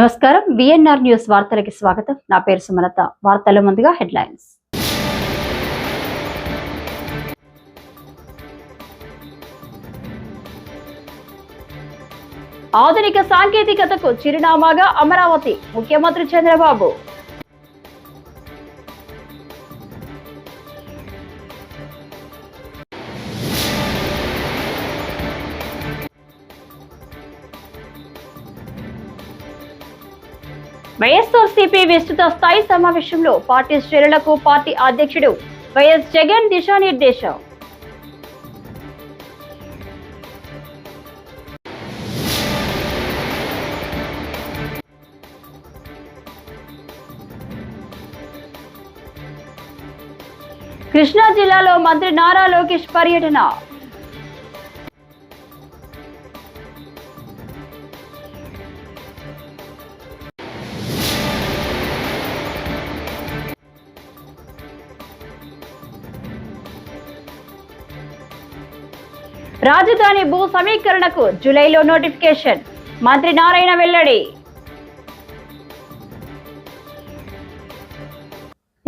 నమస్కారం. VNR news వార్తలకి స్వాగతం. నా పేరు సుమలత. వార్తల ముందుగా హెడ్లైన్స్. ఆధునిక సాంకేతికతకు చిరునామాగా అమరావతి ముఖ్యమంత్రి చంద్రబాబు. వైఎస్ఆర్సీపీ విస్తృత స్థాయి సమావేశంలో పార్టీ శ్రేణులకు పార్టీ అధ్యక్షుడు వైఎస్ జగన్ దిశానిర్దేశం. కృష్ణా జిల్లాలో మంత్రి నారా లోకేష్ పర్యటన. రాజధాని భూ సమీకరణకు జూలైలో నోటిఫికేషన్. మంత్రి నారాయణ వెల్లడి.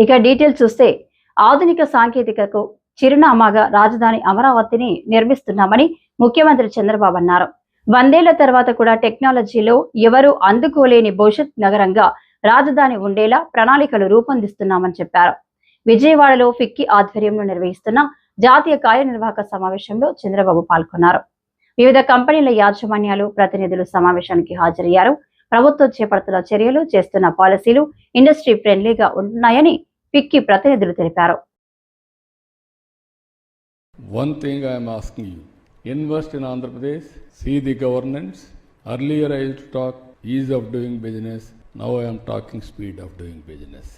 ఇక డీటెయిల్స్ చూస్తే ఆధునిక సాంకేతికకు చిరునామాగా రాజధాని అమరావతిని నిర్మిస్తున్నామని ముఖ్యమంత్రి చంద్రబాబు అన్నారు. వందేళ్ళ తర్వాత కూడా టెక్నాలజీలో ఎవరు అందుకోలేని భవిష్యత్ నగరంగా రాజధాని ఉండేలా ప్రణాళికలు రూపొందిస్తున్నామని చెప్పారు. విజయవాడలో ఫిక్కీ ఆధ్వర్యంలో నిర్వహిస్తున్న జాతీయ కార్యనిర్వాహక సమావేశంలో చంద్రబాబు పాల్గొన్నారు. వివిధ కంపెనీల యాజమాన్యాలు ప్రతినిధులు సమావేశానికి హాజరయ్యారు. ప్రభుత్వం చేపడుతున్న చర్యలు చేస్తున్న పాలసీలు ఇండస్ట్రీ ఫ్రెండ్లీగా ఉన్నాయని పిక్కి ప్రతినిధులు తెలిపారు. One invest Andhra Pradesh see the governance earlier I talk is of doing business now I'm talking speed of doing business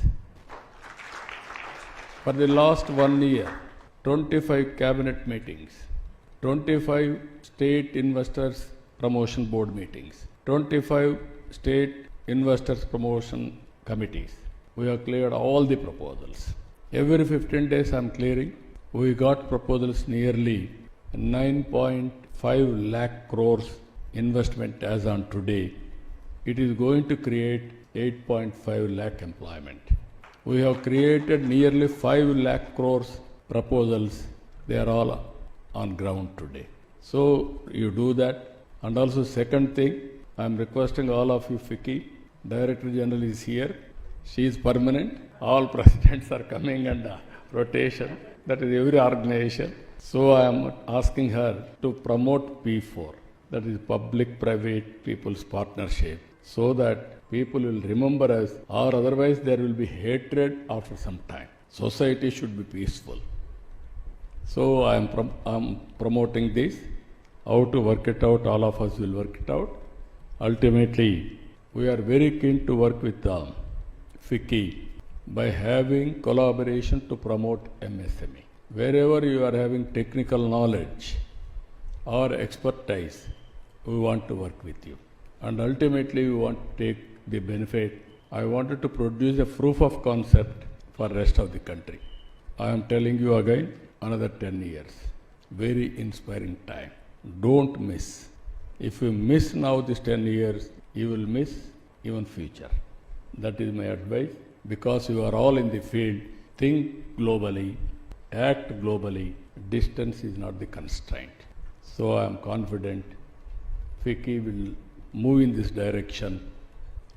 for the last one year 25 cabinet meetings, 25 state investors promotion board meetings, 25 state investors promotion committees. We have cleared all the proposals. Every 15 days I am clearing. We got proposals nearly 9.5 lakh crores investment as on today. It is going to create 8.5 lakh employment. We have created nearly 5 lakh crores proposals. They are all on ground today. So you do that. And also second thing, I am requesting all of you, Fiki, Director General is here. She is permanent. All presidents are coming and rotation. That is every organization. So I am asking her to promote P4, that is public private people's partnership, so that people will remember us, or otherwise there will be hatred after some time. Society should be peaceful. So I am prom- I'm promoting this. How to work it out, all of us will work it out. Ultimately, we are very keen to work with um, FICCI by having collaboration to promote MSME. Wherever you are having technical knowledge or expertise, we want to work with you. And ultimately, we want to take the benefit. I wanted to produce a proof of concept for rest of the country. I am telling you again, another 10 years. Very inspiring time. Don't miss. If you miss now this 10 years, you will miss even future. That is my advice. Because you are all in the field, think globally, act globally. Distance is not the constraint. So I am confident FICCI will move in this direction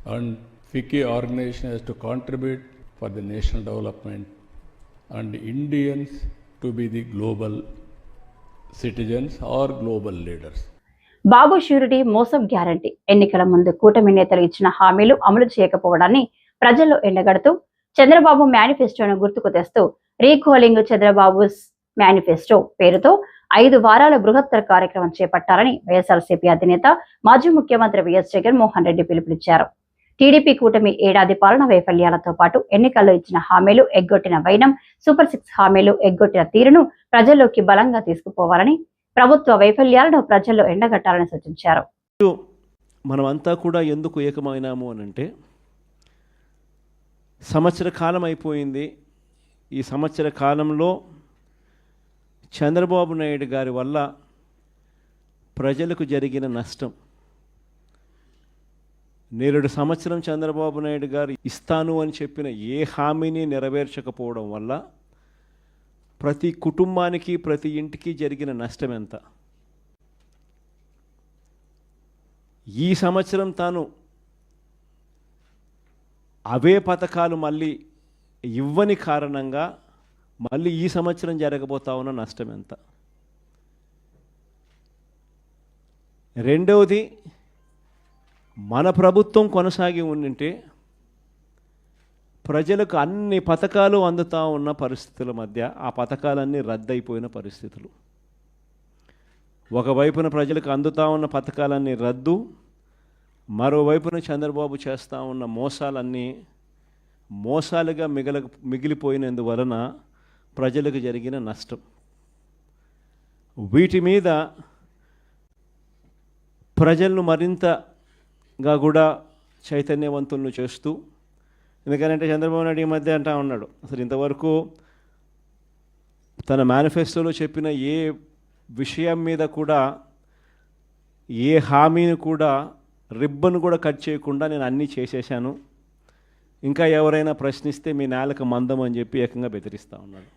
and FICCI organization has to contribute for the national development and Indians to be the global citizens or global leaders. Babu surety మోసం guarantee ఎన్నికల ముందు కూటమి నేతలు ఇచ్చిన హామీలు అమలు చేయకపోవడాన్ని ప్రజల్లో ఎండగడుతూ చంద్రబాబు మేనిఫెస్టోను గుర్తుకు తెస్తూ రీకోలింగ్ చంద్రబాబు మేనిఫెస్టో పేరుతో ఐదు వారాల బృహత్తర కార్యక్రమం చేపట్టాలని వైఎస్ఆర్సీపీ అధినేత మాజీ ముఖ్యమంత్రి వైఎస్ జగన్మోహన్ రెడ్డి పిలుపునిచ్చారు టీడీపీ కూటమి ఏడాది పాలన వైఫల్యాలతో పాటు ఎన్నికల్లో ఇచ్చిన హామీలు ఎగ్గొట్టిన వైనం సూపర్ సిక్స్ హామీలు ఎగ్గొట్టిన తీరును ప్రజల్లోకి బలంగా తీసుకుపోవాలని ప్రభుత్వ వైఫల్యాలను ప్రజల్లో ఎండగట్టాలని సూచించారు. మనమంతా కూడా ఎందుకు ఏకమైనాము అని అంటే సంవత్సర కాలం అయిపోయింది. ఈ సంవత్సర కాలంలో చంద్రబాబు నాయుడు గారి వల్ల ప్రజలకు జరిగిన నష్టం నేరుడు సంవత్సరం చంద్రబాబు నాయుడు గారు ఇస్తాను అని చెప్పిన ఏ హామీని నెరవేర్చకపోవడం వల్ల ప్రతి కుటుంబానికి ప్రతి ఇంటికి జరిగిన నష్టం ఎంత? ఈ సంవత్సరం తాను అవే పథకాలు మళ్ళీ ఇవ్వని కారణంగా మళ్ళీ ఈ సంవత్సరం జరగబోతా ఉన్న నష్టం ఎంత? రెండవది మన ప్రభుత్వం కొనసాగి ఉండింటే ప్రజలకు అన్ని పథకాలు అందుతా ఉన్న పరిస్థితుల మధ్య ఆ పథకాలన్నీ రద్దయిపోయిన పరిస్థితులు. ఒకవైపున ప్రజలకు అందుతా ఉన్న పథకాలన్నీ రద్దు మరోవైపున చంద్రబాబు చేస్తూ ఉన్న మోసాలన్నీ మోసాలుగా మిగల మిగిలిపోయినందువలన ప్రజలకు జరిగిన నష్టం. వీటి మీద ప్రజలను మరింత గా కూడా చైతన్యవంతులను చేస్తూ ఎందుకంటే చంద్రబాబు నాయుడు ఈ మధ్య అంటా ఉన్నాడు అసలు ఇంతవరకు తన మేనిఫెస్టోలో చెప్పిన ఏ విషయం మీద కూడా ఏ హామీని కూడా రిబ్బన్ కూడా కట్ చేయకుండా నేను అన్నీ చేసేసాను ఇంకా ఎవరైనా ప్రశ్నిస్తే మీ నేలకు మందం అని చెప్పి ఏకంగా బెదిరిస్తూ ఉన్నాడు.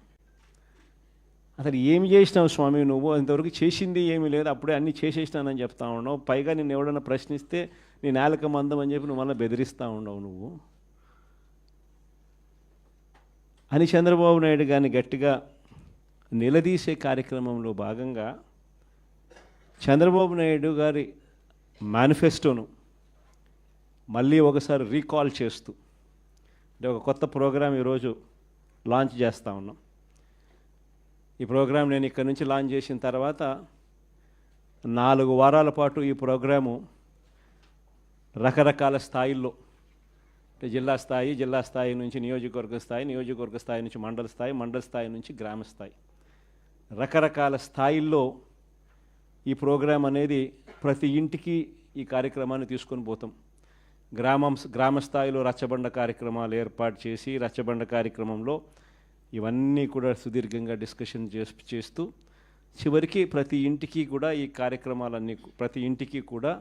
అసలు ఏమి చేసినావు స్వామి నువ్వు? ఇంతవరకు చేసింది ఏమీ లేదు అప్పుడే అన్నీ చేసేసినానని చెప్తా ఉన్నావు. పైగా నేను ఎవడన్నా ప్రశ్నిస్తే నీ నేలక మందం అని చెప్పి నువ్వు మళ్ళీ బెదిరిస్తూ ఉండవు నువ్వు. అని చంద్రబాబు నాయుడు గారిని గట్టిగా నిలదీసే కార్యక్రమంలో భాగంగా చంద్రబాబు నాయుడు గారి మేనిఫెస్టోను మళ్ళీ ఒకసారి రీకాల్ చేస్తూ అంటే ఒక కొత్త ప్రోగ్రాం ఈరోజు లాంచ్ చేస్తూ ఉన్నాం. ఈ ప్రోగ్రాం నేను ఇక్కడ నుంచి లాంచ్ చేసిన తర్వాత నాలుగు వారాల పాటు ఈ ప్రోగ్రాము రకరకాల స్థాయిల్లో అంటే జిల్లా స్థాయి జిల్లా స్థాయి నుంచి నియోజకవర్గ స్థాయి నియోజకవర్గ స్థాయి నుంచి మండల స్థాయి మండల స్థాయి నుంచి గ్రామ స్థాయి. రకరకాల స్థాయిల్లో ఈ ప్రోగ్రాం అనేది ప్రతి ఇంటికి ఈ కార్యక్రమాన్ని తీసుకొని పోతాం. గ్రామం గ్రామ స్థాయిలో రచ్చబండ కార్యక్రమాలు ఏర్పాటు చేసి రచ్చబండ కార్యక్రమంలో ఇవన్నీ కూడా సుదీర్ఘంగా డిస్కషన్ చేస్తూ చివరికి ప్రతి ఇంటికి కూడా ఈ కార్యక్రమాలన్నీ ప్రతి ఇంటికి కూడా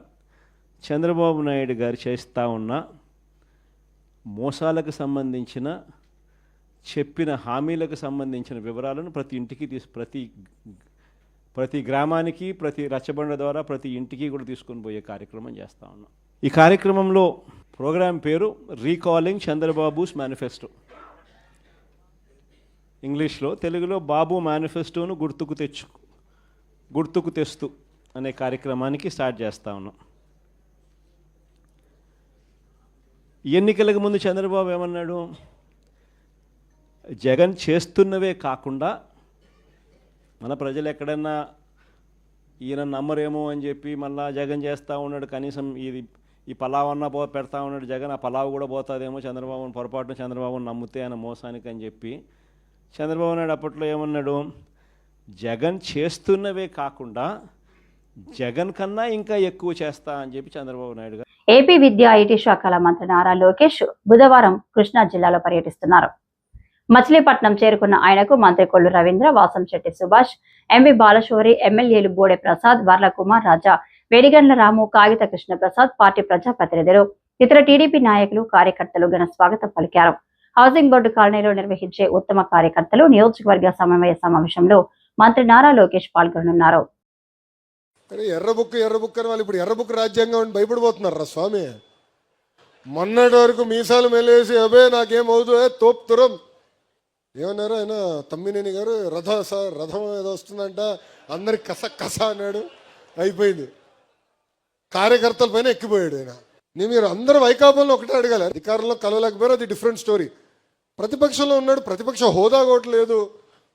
చంద్రబాబు నాయుడు గారు చేస్తూ ఉన్న మోసాలకు సంబంధించిన చెప్పిన హామీలకు సంబంధించిన వివరాలను ప్రతి ఇంటికి తీసు ప్రతి ప్రతి గ్రామానికి ప్రతి రచ్చబండ ద్వారా ప్రతి ఇంటికి కూడా తీసుకొని పోయే కార్యక్రమం చేస్తూ ఉన్నాం. ఈ కార్యక్రమంలో ప్రోగ్రాం పేరు రీకాలింగ్ చంద్రబాబుస్ మేనిఫెస్టో. ఇంగ్లీష్లో తెలుగులో బాబు మేనిఫెస్టోను గుర్తుకు తెచ్చు గుర్తుకు తెస్తూ అనే కార్యక్రమానికి స్టార్ట్ చేస్తూ ఉన్నాం. ఎన్నికలకు ముందు చంద్రబాబు ఏమన్నాడు? జగన్ చేస్తున్నవే కాకుండా మన ప్రజలు ఎక్కడన్నా ఈయన నమ్మరేమో అని చెప్పి మళ్ళా జగన్ చేస్తూ ఉన్నాడు కనీసం ఇది ఈ పలావ్ అన్న పో పెడతా ఉన్నాడు జగన్ ఆ పలావ్ కూడా పోతుందేమో చంద్రబాబును పొరపాటున చంద్రబాబును నమ్మితే ఆయన మోసానికి అని చెప్పి చంద్రబాబు నాయుడు అప్పట్లో ఏమన్నాడు? జగన్ చేస్తున్నవే కాకుండా జగన్ కన్నా ఇంకా ఎక్కువ చేస్తా అని చెప్పి చంద్రబాబు నాయుడు ఏపీ విద్యా ఐటీ శాఖల మంత్రి నారా లోకేష్ బుధవారం కృష్ణా జిల్లాలో పర్యటిస్తున్నారు. మచిలీపట్నం చేరుకున్న ఆయనకు మంత్రి కొల్లు రవీంద్ర వాసంశెట్టి సుభాష్ ఎంవి బాలశౌరి ఎమ్మెల్యేలు బోడే ప్రసాద్ వర్ల కుమార్ రాజా వేడిగండ్ల రాము కాగిత కృష్ణ ప్రసాద్ పార్టీ ప్రజాప్రతినిధులు ఇతర టీడీపీ నాయకులు కార్యకర్తలు ఘన స్వాగతం పలికారు. హౌసింగ్ బోర్డు కాలనీలో నిర్వహించే ఉత్తమ కార్యకర్తలు నియోజకవర్గ సమన్వయ సమావేశంలో మంత్రి నారా లోకేష్ పాల్గొనున్నారు కానీ ఎర్ర బుక్ ఎర్ర బుక్ అని వాళ్ళు ఇప్పుడు ఎర్ర బుక్ రాజ్యాంగం అని భయపడిపోతున్నారు రా స్వామి. మొన్నటి వరకు మీసాలు మెలేసి అబే నాకేం తోపుతురం తురం. ఏమన్నారు ఆయన తమ్మినేని గారు రథ సార్ రథం ఏదో వస్తుందంట అందరికి కస కస అన్నాడు. అయిపోయింది. కార్యకర్తల పైన ఎక్కిపోయాడు ఆయన. నేను మీరు అందరూ వైకాపంలో ఒకటే అడగాలి. అధికారంలో కలవలేకపోయారు అది డిఫరెంట్ స్టోరీ. ప్రతిపక్షంలో ఉన్నాడు ప్రతిపక్ష హోదా కూడా లేదు.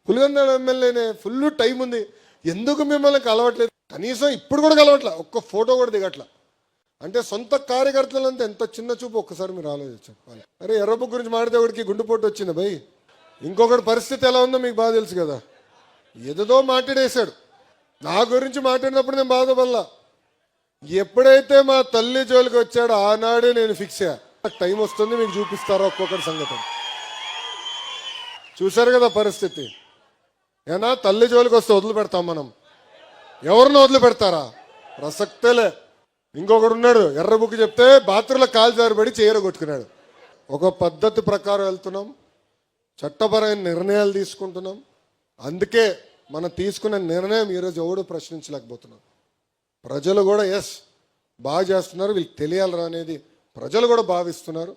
పులిగంద ఎమ్మెల్యేనే ఫుల్ టైం ఉంది. ఎందుకు మిమ్మల్ని కలవట్లేదు? కనీసం ఇప్పుడు కూడా కలవట్లే? ఒక్క ఫోటో కూడా దిగట్లా? అంటే సొంత కార్యకర్తలంతా ఎంత చిన్న చూపు? ఒక్కసారి మీరు ఆలోచించాలి చెప్పాలి. అరే ఎర్రబుక్ గురించి మాడితే ఒకటికి గుండెపోటు వచ్చింది భయ్ ఇంకొకటి పరిస్థితి ఎలా ఉందో మీకు బాగా తెలుసు కదా. ఏదో మాట్లాడేశాడు. నా గురించి మాట్లాడినప్పుడు నేను బాధపడలా. ఎప్పుడైతే మా తల్లి జోలికి వచ్చాడో ఆనాడే నేను ఫిక్స్ అయ్యా. నాకు టైం వస్తుంది మీకు చూపిస్తారా ఒక్కొక్కటి సంగతి చూశారు కదా పరిస్థితి. ఏనా? తల్లి జోలికి వస్తే వదిలిపెడతాం మనం. ఎవరిని వదిలిపెడతారా ప్రసక్తేలే. ఇంకొకడు ఉన్నాడు ఎర్ర బుక్ చెప్తే బాత్రూంలో కాలు జారిపడి చీర కొట్టుకున్నాడు. ఒక పద్ధతి ప్రకారం వెళ్తున్నాం. చట్టపరమైన నిర్ణయాలు తీసుకుంటున్నాం. అందుకే మనం తీసుకున్న నిర్ణయం ఈరోజు ఎవడు ప్రశ్నించలేకపోతున్నాం. ప్రజలు కూడా ఎస్ బాగా చేస్తున్నారు వీళ్ళకి తెలియాలరా అనేది ప్రజలు కూడా భావిస్తున్నారు.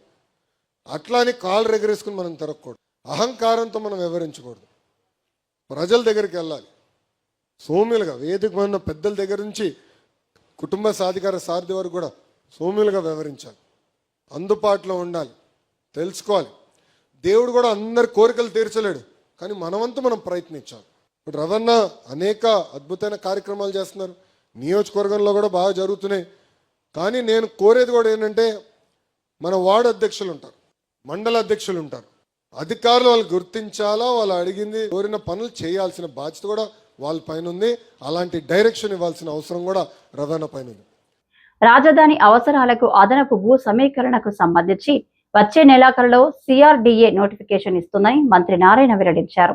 అట్లా అని కాలు రెగరేసుకుని మనం తిరగకూడదు. అహంకారంతో మనం వివరించకూడదు ప్రజల దగ్గరికి వెళ్ళాలి. సోమ్యులుగా వేదిక ఉన్న పెద్దల దగ్గర నుంచి కుటుంబ సాధికార సారథి వరకు కూడా సోమ్యులుగా వివరించాలి అందుబాటులో ఉండాలి. తెలుసుకోవాలి. దేవుడు కూడా అందరి కోరికలు తీర్చలేడు. కానీ మనవంతు మనం ప్రయత్నించాలి. ఇప్పుడు రవణ అనేక అద్భుతమైన కార్యక్రమాలు చేస్తున్నారు. నియోజకవర్గంలో కూడా బాగా జరుగుతున్నాయి. కానీ నేను కోరేది కూడా ఏంటంటే మన వార్డు అధ్యక్షులు ఉంటారు. మండల అధ్యక్షులు ఉంటారు. అధికారులు వాళ్ళు గుర్తించాలా? వాళ్ళు అడిగింది కోరిన పనులు చేయాల్సిన బాధ్యత కూడా వాళ్ళ పైన ఉంది అలాంటి డైరెక్షన్ ఇవ్వాల్సిన అవసరం కూడా రవాణా పైన ఉంది రాజధాని అవసరాలకు అదనపు భూ సమీకరణకు సంబంధించి వచ్చే నెలాఖరులో సిఆర్డిఏ నోటిఫికేషన్ ఇస్తుందని మంత్రి నారాయణ వెల్లడించారు.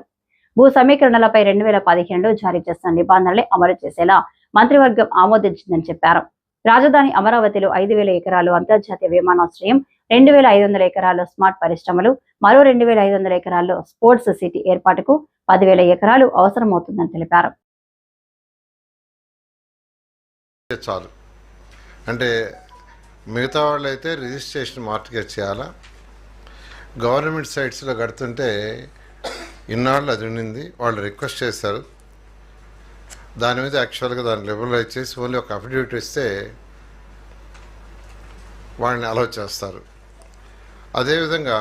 భూ సమీకరణలపై రెండు వేల పదిహేనులో జారీ చేసిన నిబంధనలే అమలు చేసేలా మంత్రివర్గం ఆమోదించిందని చెప్పారు. రాజధాని అమరావతిలో ఐదు వేల ఎకరాలు అంతర్జాతీయ విమానాశ్రయం రెండు వేల ఐదు వందల ఎకరాల్లో స్మార్ట్ పరిశ్రమలు మరో రెండు వేల ఐదు వందల ఎకరాల్లో స్పోర్ట్స్ సిటీ ఏర్పాటుకు పదివేల ఎకరాలు అవసరమవుతుందని తెలిపారు. చాలు. అంటే మిగతా వాళ్ళు అయితే రిజిస్ట్రేషన్ మార్టిగేజ్ చేయాలా? గవర్నమెంట్ సైట్స్లో కడుతుంటే ఇన్నాళ్ళు అది ఉండింది వాళ్ళు రిక్వెస్ట్ చేశారు. దాని మీద యాక్చువల్గా దాన్ని లిబరలైజ్ చేసి ఓన్లీ ఒక అఫిడవిట్ ఇస్తే వాళ్ళని అలౌ చేస్తారు. అదేవిధంగా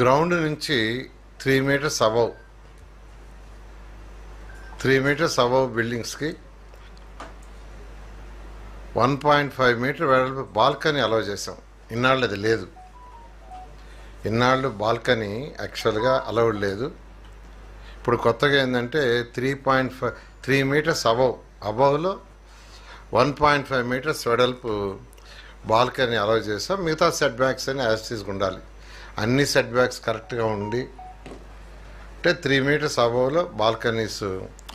గ్రౌండ్ నుంచి three meters above three meters above బిల్డింగ్స్కి one point five metre వెడల్పు బాల్కనీ అలౌ చేసాం ఇన్నాళ్ళు అది లేదు. ఇన్నాళ్ళు బాల్కనీ యాక్చువల్గా అలౌడ్ లేదు. ఇప్పుడు కొత్తగా ఏంటంటే three point five three meters above అబవ్లో one point five metres వెడల్పు బాల్కనీ అలౌ చేసాం మిగతా సెట్ బ్యాక్స్ అని యాజ్ ఉండాలి. అన్ని సెట్ బ్యాక్స్ కరెక్ట్గా ఉండి అంటే త్రీ మీటర్స్ అబవ్లో బాల్కనీస్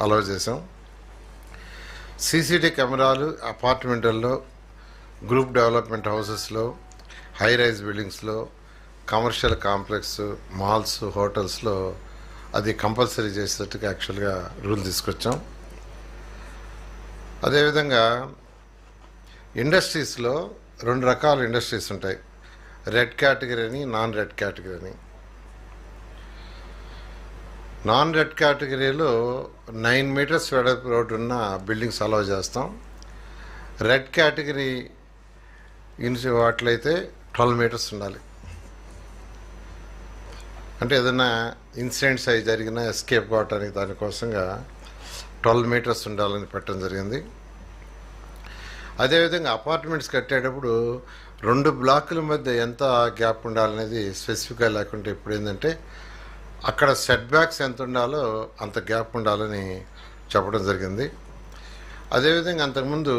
అలౌ చేసాం సీసీటీ కెమెరాలు అపార్ట్మెంట్లలో గ్రూప్ డెవలప్మెంట్ హౌసెస్లో హై రైజ్ బిల్డింగ్స్లో కమర్షియల్ కాంప్లెక్స్ మాల్స్ హోటల్స్లో అది కంపల్సరీ చేసేటట్టుగా యాక్చువల్గా రూల్ తీసుకొచ్చాం. అదేవిధంగా ఇండస్ట్రీస్లో రెండు రకాల ఇండస్ట్రీస్ ఉంటాయి. రెడ్ కేటగిరీ అని నాన్ రెడ్ కేటగిరీ అని. నాన్ రెడ్ కేటగిరీలో నైన్ మీటర్స్ వెడల్పు రోడ్డు ఉన్న బిల్డింగ్స్ అలౌ చేస్తాం. రెడ్ కేటగిరీ ఇన్సి వాటిలైతే ట్వెల్వ్ మీటర్స్ ఉండాలి. అంటే ఏదైనా ఇన్సిడెంట్స్ అవి జరిగినా ఎస్కేప్ కావటానికి దానికోసంగా ట్వెల్వ్ మీటర్స్ ఉండాలని పెట్టడం జరిగింది. అదేవిధంగా అపార్ట్మెంట్స్ కట్టేటప్పుడు రెండు బ్లాకుల మధ్య ఎంత గ్యాప్ ఉండాలనేది స్పెసిఫిక్గా లేకుంటే ఇప్పుడు ఏంటంటే అక్కడ సెట్ బ్యాక్స్ ఎంత ఉండాలో అంత గ్యాప్ ఉండాలని చెప్పడం జరిగింది. అదేవిధంగా అంతకుముందు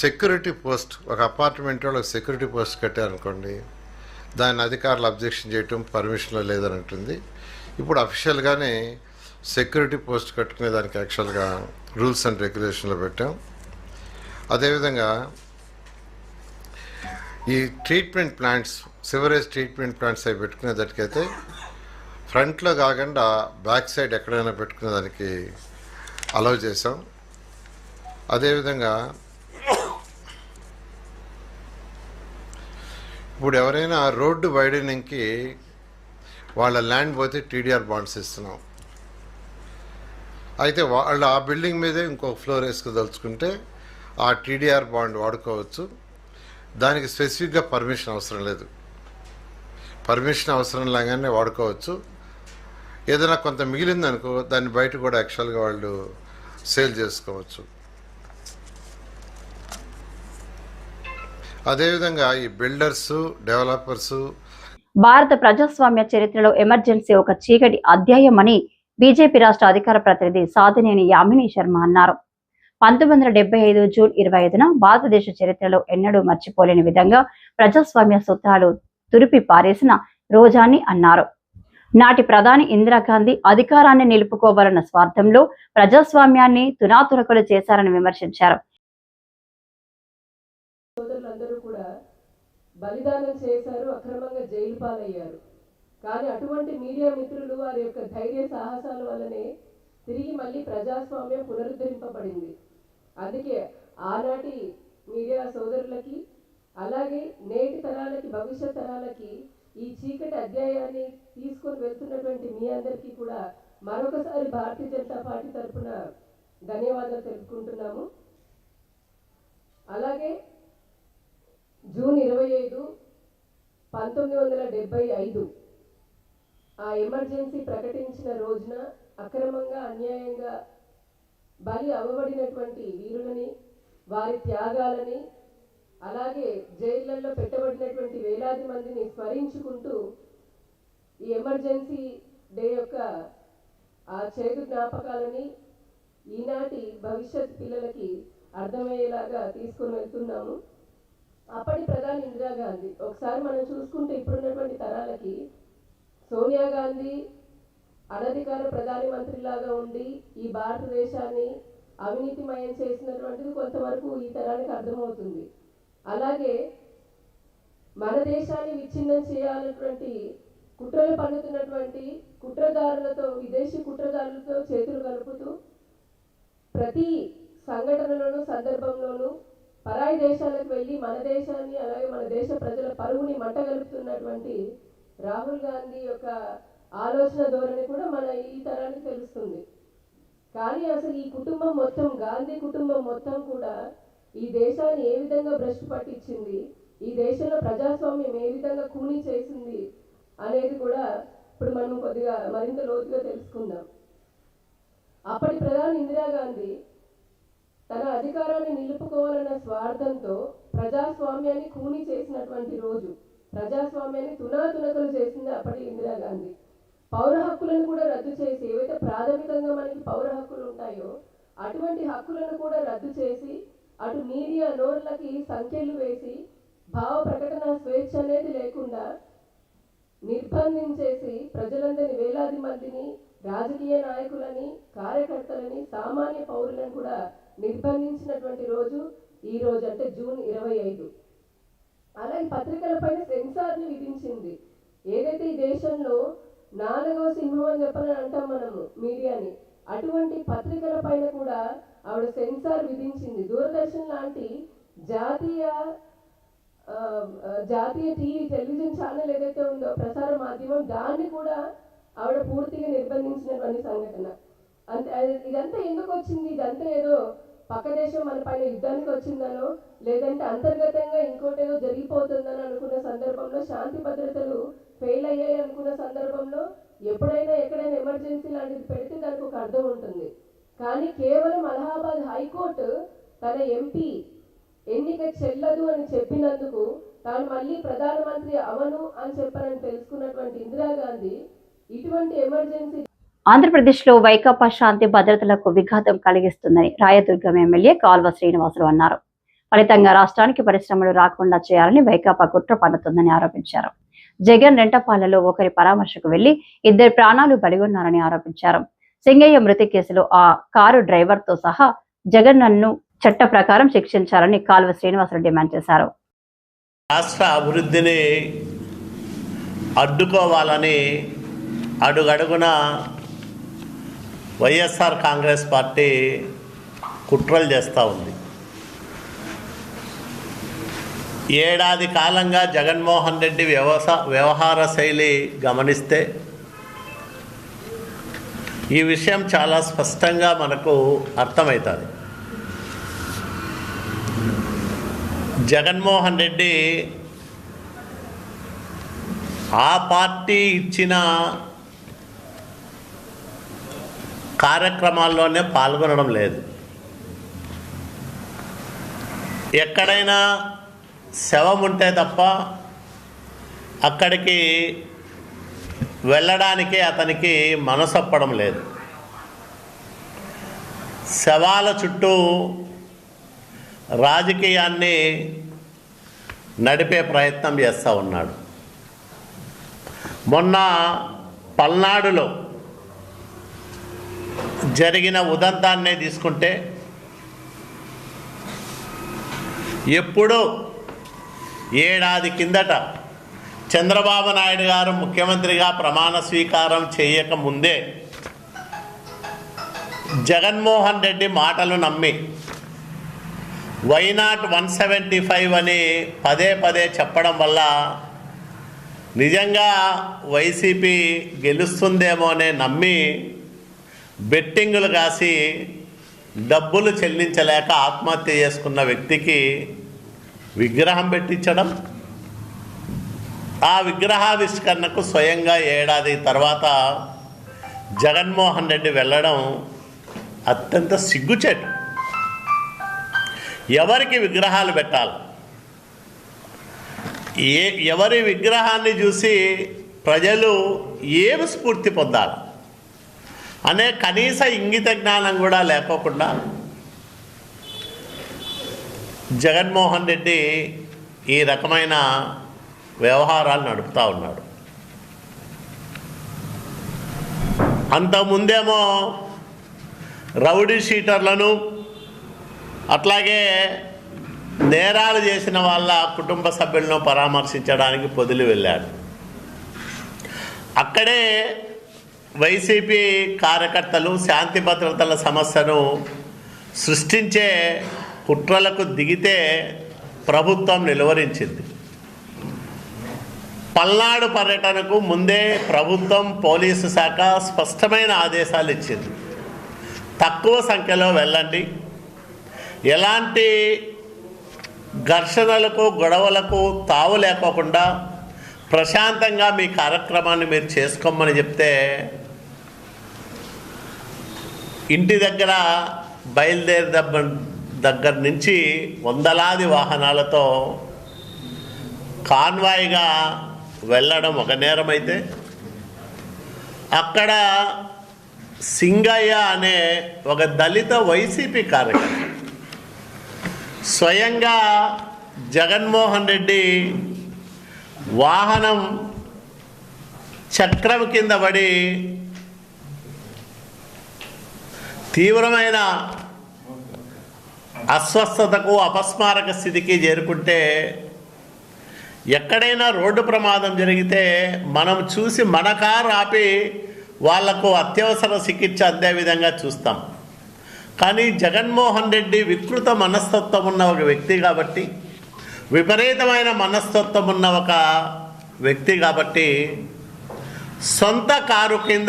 సెక్యూరిటీ పోస్ట్ ఒక అపార్ట్మెంట్ వాళ్ళు ఒక సెక్యూరిటీ పోస్ట్ కట్టారనుకోండి దాన్ని అధికారులు అబ్జెక్షన్ చేయటం పర్మిషన్లో లేదని ఉంటుంది ఇప్పుడు అఫీషియల్గానే సెక్యూరిటీ పోస్ట్ కట్టుకునే దానికి యాక్చువల్గా రూల్స్ అండ్ రెగ్యులేషన్లో పెట్టాం. అదేవిధంగా ఈ treatment plants sewerage treatment plants అవి పెట్టుకునేదానికైతే ఫ్రంట్లో కాకుండా బ్యాక్ సైడ్ ఎక్కడైనా పెట్టుకునేదానికి అలౌ చేసాం అదేవిధంగా ఇప్పుడు ఎవరైనా రోడ్డు వైడనింగ్కి వాళ్ళ ల్యాండ్ పోతే టీడీఆర్ బాండ్స్ ఇస్తున్నాం. అయితే వాళ్ళు ఆ బిల్డింగ్ మీదే ఇంకొక ఫ్లోర్ వేసుకుదలుచుకుంటే ఆ టీడీఆర్ బాండ్ వాడుకోవచ్చు. దానికి స్పెసిఫిక్గా పర్మిషన్ అవసరం లేదు. పర్మిషన్ అవసరం లేగానే వాడుకోవచ్చు. ఏదైనా కొంత మిగిలిందనుకో దాన్ని బయట కూడా యాక్చువల్గా వాళ్ళు సేల్ చేసుకోవచ్చు. అదేవిధంగా ఈ బిల్డర్స్ డెవలపర్స్ భారత ప్రజాస్వామ్య చరిత్రలో ఎమర్జెన్సీ ఒక చీకటి అధ్యాయం అని బీజేపీ రాష్ట్ర అధికార ప్రతినిధి సాధినేని యామిని శర్మ అన్నారు. పంతొమ్మిది వందల ఐదు జూన్ ఇరవై ఐదున భారతదేశ చరిత్రలో ఎన్నడూ మర్చిపోలేని విధంగా ప్రజాస్వామ్య సూత్రాలు తురిపి పారేసిన రోజాని అన్నారు. నాటి ప్రధాని ఇందిరాగాంధీ అధికారాన్ని నిలుపుకోవాలన్న స్వార్థంలో ప్రజాస్వామ్యాన్ని తునాతురకలు చేశారని విమర్శించారు. బలిదానం చేశారు అక్రమంగా జైలు పాలయ్యారు. కానీ అటువంటి మీడియా మిత్రులు వారి యొక్క ధైర్య సాహసాల వల్లనే తిరిగి మళ్ళీ ప్రజాస్వామ్యం పునరుద్ధరింపబడింది. అందుకే ఆనాటి మీడియా సోదరులకి అలాగే నేటి తరాలకి భవిష్యత్ తరాలకి ఈ చీకటి అధ్యాయాన్ని తీసుకొని వెళ్తున్నటువంటి మీ అందరికీ కూడా మరొకసారి భారతీయ జనతా పార్టీ తరఫున ధన్యవాదాలు తెలుపుకుంటున్నాము. అలాగే జూన్ ఇరవై ఐదు పంతొమ్మిది వందల డెబ్బై ఐదు ఆ ఎమర్జెన్సీ ప్రకటించిన రోజున అక్రమంగా అన్యాయంగా బలి అవ్వబడినటువంటి వీరులని వారి త్యాగాలని అలాగే జైళ్ళలో పెట్టబడినటువంటి వేలాది మందిని స్మరించుకుంటూ ఈ ఎమర్జెన్సీ డే యొక్క ఆ చేదు జ్ఞాపకాలని ఈనాటి భవిష్యత్ పిల్లలకి అర్థమయ్యేలాగా తీసుకొని వెళ్తున్నాము. అప్పటి ప్రధాని ఇందిరాగాంధీ ఒకసారి మనం చూసుకుంటే ఇప్పుడున్నటువంటి తరాలకి సోనియా గాంధీ అనధికార ప్రధాని మంత్రిలాగా ఉండి ఈ భారతదేశాన్ని అవినీతిమయం చేసినటువంటిది కొంతవరకు ఈ తరానికి అర్థమవుతుంది. అలాగే మన దేశాన్ని విచ్ఛిన్నం చేయాలన్నటువంటి కుట్రలు పన్నుతున్నటువంటి కుట్రదారులతో విదేశీ కుట్రదారులతో చేతులు కలుపుతూ ప్రతి సంఘటనలోనూ సందర్భంలోనూ పరాయి దేశాలకు వెళ్ళి మన దేశాన్ని అలాగే మన దేశ ప్రజల పరువుని మంటగలుపుతున్నటువంటి రాహుల్ గాంధీ యొక్క ఆలోచన ధోరణి కూడా మన ఈ తరానికి తెలుస్తుంది. కానీ అసలు ఈ కుటుంబం మొత్తం గాంధీ కుటుంబం మొత్తం కూడా ఈ దేశాన్ని ఏ విధంగా భ్రష్టు పట్టించింది ఈ దేశంలో ప్రజాస్వామ్యం ఏ విధంగా కూనీ చేసింది అనేది కూడా ఇప్పుడు మనం కొద్దిగా మరింత లోతుగా తెలుసుకుందాం. అప్పటి ప్రధాని ఇందిరాగాంధీ తన అధికారాన్ని నిలుపుకోవాలన్న స్వార్థంతో ప్రజాస్వామ్యాన్ని కూని చేసినటువంటి రోజు ప్రజాస్వామ్యాన్ని తునాతునకలు చేసింది అప్పటి ఇందిరాగాంధీ పౌర హక్కులను కూడా రద్దు చేసి ఏవైతే ప్రాథమికంగా మనకి పౌర హక్కులు ఉంటాయో అటువంటి హక్కులను కూడా రద్దు చేసి అటు మీడియా నోర్లకి సంఖ్యలు వేసి భావ ప్రకటన స్వేచ్ఛ అనేది లేకుండా నిర్బంధించేసి ప్రజలందరినీ వేలాది మందిని రాజకీయ నాయకులని కార్యకర్తలని సామాన్య పౌరులను కూడా నిర్బంధించినటువంటి రోజు ఈ రోజు అంటే జూన్ ఇరవై ఐదు. అలాగే పత్రికలపైన సెన్సార్ని విధించింది. ఏదైతే ఈ దేశంలో నాలుగో సింహం అని చెప్పని అంటాం మనము మీడియాని. అటువంటి పత్రికల పైన కూడా ఆవిడ సెన్సార్ విధించింది. దూరదర్శన్ లాంటి జాతీయ జాతీయ టీవీ టెలివిజన్ ఛానల్ ఏదైతే ఉందో ప్రసార మాధ్యమం దాన్ని కూడా ఆవిడ పూర్తిగా నిర్బంధించినటువంటి సంఘటన. అంతే అది- ఇదంతా ఎందుకు వచ్చింది? ఇదంతా ఏదో పక్క దేశం మన పైన యుద్ధానికి వచ్చిందనో లేదంటే అంతర్గతంగా ఇంకోటేదో జరిగిపోతుందని అనుకున్న సందర్భంలో శాంతి భద్రతలు ఫెయిల్ అయ్యాయి అనుకున్న సందర్భంలో ఎప్పుడైనా ఎక్కడైనా ఎమర్జెన్సీ లాంటిది పెడితే దానికి ఒక అర్థం ఉంటుంది. కానీ కేవలం అలహాబాద్ హైకోర్టు తన ఎంపీ ఎన్నిక చెల్లదు అని చెప్పినందుకు తాను మళ్ళీ ప్రధానమంత్రి అవను అని చెప్పారని తెలుసుకున్నటువంటి ఇందిరాగాంధీ ఇటువంటి ఎమర్జెన్సీ ఆంధ్రప్రదేశ్లో వైకాపా శాంతి భద్రతలకు విఘాతం కలిగిస్తుందని రాయదుర్గం ఎమ్మెల్యే కాల్వ శ్రీనివాసులు అన్నారు. ఫలితంగా రాష్ట్రానికి పరిశ్రమలు రాకుండా చేయాలని వైకాపా కుట్ర పన్నుతుందని ఆరోపించారు. జగన్ రెంటపాలలో ఒకరి పరామర్శకు వెళ్ళి ఇద్దరు ప్రాణాలు బలిగొన్నారని ఆరోపించారు. సింగయ్య మృతి కేసులో ఆ కారు డ్రైవర్తో సహా జగన్ నన్ను చట్ట ప్రకారం శిక్షించాలని కాల్వ శ్రీనివాసులు డిమాండ్ చేశారు. రాష్ట్ర అభివృద్ధిని అడ్డుకోవాలని అడుగడుగున వైఎస్ఆర్ కాంగ్రెస్ పార్టీ కుట్రలు చేస్తూ ఉంది. ఏడాది కాలంగా జగన్మోహన్ రెడ్డి వ్యవసా వ్యవహార శైలి గమనిస్తే ఈ విషయం చాలా స్పష్టంగా మనకు అర్థమవుతుంది. జగన్మోహన్ రెడ్డి ఆ పార్టీ ఇచ్చిన కార్యక్రమాల్లోనే పాల్గొనడం లేదు. ఎక్కడైనా శవం ఉంటే తప్ప అక్కడికి వెళ్ళడానికి అతనికి మనసొప్పడం లేదు. శవాల చుట్టూ రాజకీయాన్ని నడిపే ప్రయత్నం చేస్తూ ఉన్నాడు. మొన్న పల్నాడులో జరిగిన ఉదంతాన్నే తీసుకుంటే ఎప్పుడూ ఏడాది కిందట చంద్రబాబు నాయుడు గారు ముఖ్యమంత్రిగా ప్రమాణ స్వీకారం చేయక ముందే జగన్మోహన్ రెడ్డి మాటలు నమ్మి వైనాట్ వన్ సెవెంటీ ఫైవ్ అని పదే పదే చెప్పడం వల్ల నిజంగా వైసీపీ గెలుస్తుందేమోనే నమ్మి బెట్టింగులు కాసి డబ్బులు చెల్లించలేక ఆత్మహత్య చేసుకున్న వ్యక్తికి విగ్రహం పెట్టించడం ఆ విగ్రహావిష్కరణకు స్వయంగా ఏడాది తర్వాత జగన్మోహన్ రెడ్డి వెళ్ళడం అత్యంత సిగ్గుచేటు. ఎవరికి విగ్రహాలు పెట్టాలి? ఏ ఎవరి విగ్రహాన్ని చూసి ప్రజలు ఏమి స్ఫూర్తి పొందాలి? అనే కనీస ఇంగిత జ్ఞానం కూడా లేకోకుండా జగన్మోహన్ రెడ్డి ఈ రకమైన వ్యవహారాలు నడుపుతూ ఉన్నాడు. అంతకుముందేమో రౌడీ షీటర్లను అట్లాగే నేరాలు చేసిన వాళ్ళ కుటుంబ సభ్యులను పరామర్శించడానికి పొదిలి వెళ్ళాడు. అక్కడే వైసీపీ కార్యకర్తలు శాంతి భద్రతల సమస్యను సృష్టించే కుట్రలకు దిగితే ప్రభుత్వం నిలువరించింది. పల్నాడు పర్యటనకు ముందే ప్రభుత్వం పోలీసు శాఖ స్పష్టమైన ఆదేశాలు ఇచ్చింది. తక్కువ సంఖ్యలో వెళ్ళండి. ఎలాంటి ఘర్షణలకు గొడవలకు తావు లేకోకుండా ప్రశాంతంగా మీ కార్యక్రమాన్ని మీరు చేసుకోమని చెప్తే ఇంటి దగ్గర బయలుదేరి దగ్గర నుంచి వందలాది వాహనాలతో కాన్వాయ్గా వెళ్ళడం ఒక నేరమైతే అక్కడ సింగయ్య అనే ఒక దళిత వైసీపీ కార్యకర్త స్వయంగా జగన్మోహన్ రెడ్డి వాహనం చక్రం కింద పడి తీవ్రమైన అస్వస్థతకు అపస్మారక స్థితికి చేరుకుంటే ఎక్కడైనా రోడ్డు ప్రమాదం జరిగితే మనం చూసి మన కారు ఆపి వాళ్ళకు అత్యవసర చికిత్స అందే విధంగా చూస్తాం. కానీ జగన్మోహన్ రెడ్డి వికృత మనస్తత్వం ఉన్న ఒక వ్యక్తి కాబట్టి విపరీతమైన మనస్తత్వం ఉన్న ఒక వ్యక్తి కాబట్టి సొంత కారు కింద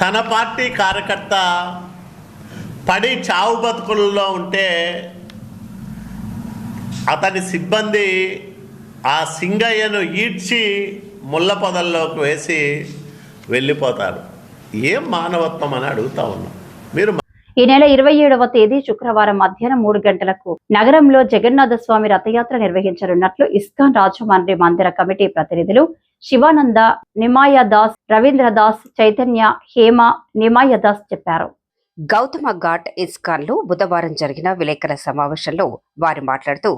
తన పార్టీ కార్యకర్త పడి చావు బతుకుల్లో ఉంటే అతని సిబ్బంది ఆ సింగయ్యను ఈడ్చి ముళ్ళ పొదల్లోకి వేసి వెళ్ళిపోతారు. ఏం మానవత్వం అని అడుగుతా ఉన్నాం. మీరు ఈ నెల ఇరవై ఏడవ తేదీ శుక్రవారం మధ్యాహ్నం మూడు గంటలకు నగరంలో జగన్నాథ స్వామి రథయాత్ర నిర్వహించనున్నట్లు ఇస్కాన్ రాజమండ్రి మందిర కమిటీ ప్రతినిధులు శివానంద నిమాయ దాస్ రవీంద్ర దాస్ చైతన్య హేమ నిమాయ దాస్ చెప్పారు. గౌతమ ఘాట్ ఇస్కాన్లో బుధవారం జరిగిన విలేకరుల సమావేశంలో వారు మాట్లాడుతూ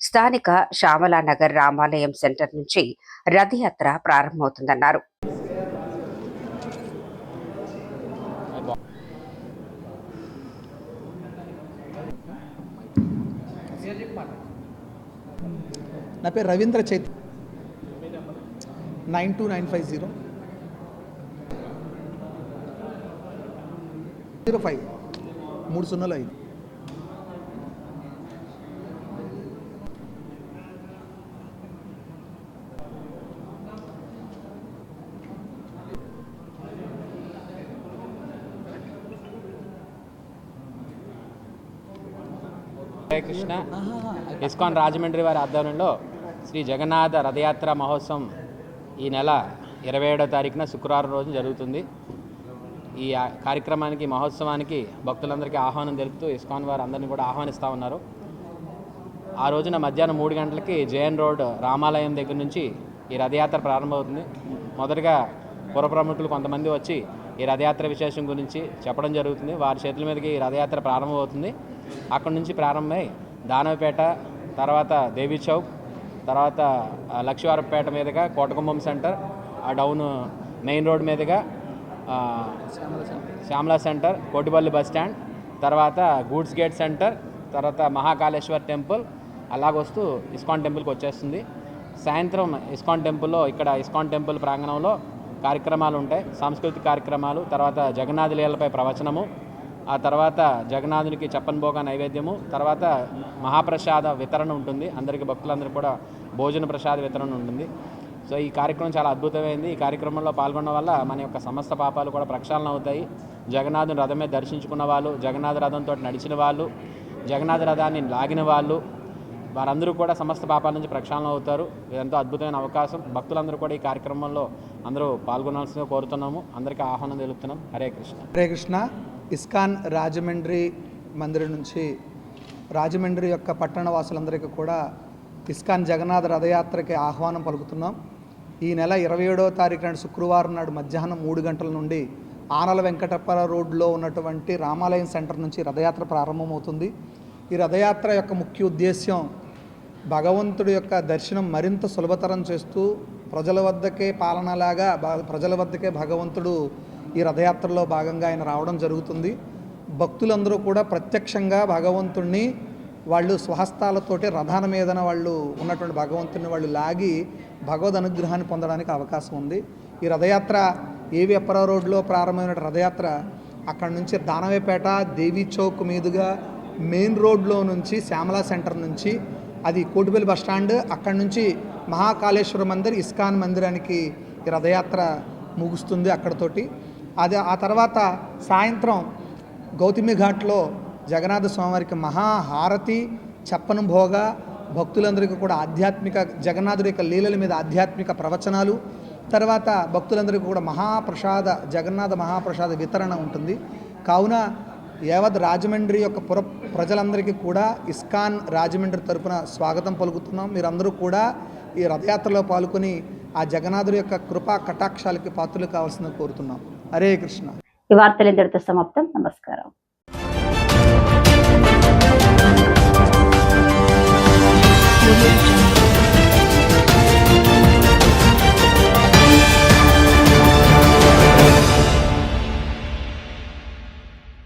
స్థానిక శ్యామలానగర్ రామాలయం సెంటర్ నుంచి రథయాత్ర ప్రారంభమవుతుందన్నారు. నా పేరు Ravindra Chait nine two nine five zero. Zero five. మూడు సున్నాలు ఐదు. కృష్ణ. ఇస్కాన్ రాజమండ్రి వారి ఆధ్వర్యంలో శ్రీ జగన్నాథ రథయాత్ర మహోత్సవం ఈ నెల ఇరవై ఏడో తారీఖున శుక్రవారం రోజు జరుగుతుంది. ఈ కార్యక్రమానికి మహోత్సవానికి భక్తులందరికీ ఆహ్వానం తెలుపుతూ ఇస్కాన్ వారు అందరినీ కూడా ఆహ్వానిస్తూ ఉన్నారు. ఆ రోజున మధ్యాహ్నం మూడు గంటలకి జేఎన్ రోడ్ రామాలయం దగ్గర నుంచి ఈ రథయాత్ర ప్రారంభమవుతుంది. మొదటగా పుర ప్రముఖులు కొంతమంది వచ్చి ఈ రథయాత్ర విశేషం గురించి చెప్పడం జరుగుతుంది. వారి చేతుల మీదకి ఈ రథయాత్ర ప్రారంభమవుతుంది. అక్కడి నుంచి ప్రారంభమై దానవపేట తర్వాత దేవీ చౌక్ తర్వాత లక్ష్మీవారపేట మీదుగా కోటకుంభం సెంటర్ ఆ డౌన్ మెయిన్ రోడ్ మీదుగా Shyamala centre Kotipalli bus stand తర్వాత గూడ్స్ గేట్ సెంటర్ తర్వాత మహాకాళేశ్వర్ టెంపుల్ అలాగొస్తూ ఇస్కాన్ టెంపుల్కి వచ్చేస్తుంది. సాయంత్రం ఇస్కాన్ టెంపుల్లో ఇక్కడ ఇస్కాన్ టెంపుల్ ప్రాంగణంలో కార్యక్రమాలు ఉంటాయి. సాంస్కృతిక కార్యక్రమాలు తర్వాత జగన్నాథ లీలపై ప్రవచనము ఆ తర్వాత జగన్నాథునికి చెప్పన్భోగ నైవేద్యము తర్వాత మహాప్రసాద వితరణ ఉంటుంది. అందరికీ భక్తులందరికీ కూడా భోజన ప్రసాద వితరణ ఉంటుంది. సో ఈ కార్యక్రమం చాలా అద్భుతమైంది. ఈ కార్యక్రమంలో పాల్గొనడం వల్ల మన యొక్క సమస్త పాపాలు కూడా ప్రక్షాళన అవుతాయి. జగన్నాథుని రథమే దర్శించుకున్న వాళ్ళు జగన్నాథ రథంతో నడిచిన వాళ్ళు జగన్నాథ రథాన్ని లాగిన వాళ్ళు వారందరూ కూడా సమస్త పాపాల నుంచి ప్రక్షాళన అవుతారు. ఇదంతా అద్భుతమైన అవకాశం. భక్తులందరూ కూడా ఈ కార్యక్రమంలో అందరూ పాల్గొనాల్సిందిగా కోరుతున్నాము. అందరికీ ఆహ్వానం తెలుపుతున్నాం. హరే కృష్ణ. హరే కృష్ణ. ఇస్కాన్ రాజమండ్రి మందిరం నుంచి రాజమండ్రి యొక్క పట్టణ వాసులందరికీ కూడా ఇస్కాన్ జగన్నాథ రథయాత్రకి ఆహ్వానం పలుకుతున్నాం. ఈ నెల ఇరవై ఏడవ తారీఖు నాడు శుక్రవారం నాడు మధ్యాహ్నం మూడు గంటల నుండి ఆనల వెంకటప్పర రోడ్లో ఉన్నటువంటి రామాలయం సెంటర్ నుంచి రథయాత్ర ప్రారంభమవుతుంది. ఈ రథయాత్ర యొక్క ముఖ్య ఉద్దేశ్యం భగవంతుడి యొక్క దర్శనం మరింత సులభతరం చేస్తూ ప్రజల వద్దకే పాలనలాగా ప్రజల వద్దకే భగవంతుడు ఈ రథయాత్రలో భాగంగా ఆయన రావడం జరుగుతుంది. భక్తులందరూ కూడా ప్రత్యక్షంగా భగవంతుణ్ణి వాళ్ళు స్వహస్తాలతోటి రథాన మీదన వాళ్ళు ఉన్నటువంటి భగవంతుని వాళ్ళు లాగి భగవద్ అనుగ్రహాన్ని పొందడానికి అవకాశం ఉంది. ఈ రథయాత్ర ఏవి అప్పర రోడ్లో ప్రారంభమైన రథయాత్ర అక్కడి నుంచి దానవేపేట దేవీ చౌక్ మీదుగా మెయిన్ రోడ్లో నుంచి శ్యామలా సెంటర్ నుంచి అది కోటిపల్లి బస్ స్టాండ్ అక్కడి నుంచి మహాకాళేశ్వర మందిర్ ఇస్కాన్ మందిరానికి ఈ రథయాత్ర ముగుస్తుంది అక్కడతోటి. అది ఆ తర్వాత సాయంత్రం గౌతమి ఘాట్లో జగన్నాథ స్వామివారికి మహాహారతి చెప్పను భోగ భక్తులందరికీ కూడా ఆధ్యాత్మిక జగన్నాథుడి యొక్క లీలల మీద ఆధ్యాత్మిక ప్రవచనాలు తర్వాత భక్తులందరికీ కూడా మహాప్రసాద జగన్నాథ మహాప్రసాద వితరణ ఉంటుంది. కావున యావత్ రాజమండ్రి యొక్క పుర ప్రజలందరికీ కూడా ఇస్కాన్ రాజమండ్రి తరపున స్వాగతం పలుకుతున్నాం. మీరందరూ కూడా ఈ రథయాత్రలో పాల్గొని ఆ జగన్నాథుడి యొక్క కృపా కటాక్షాలకి పాత్రలు కావాల్సిందని కోరుతున్నాం. హరే కృష్ణ. ఈ వార్తలు ఇంతటితో సమాప్తం. నమస్కారం. Absolute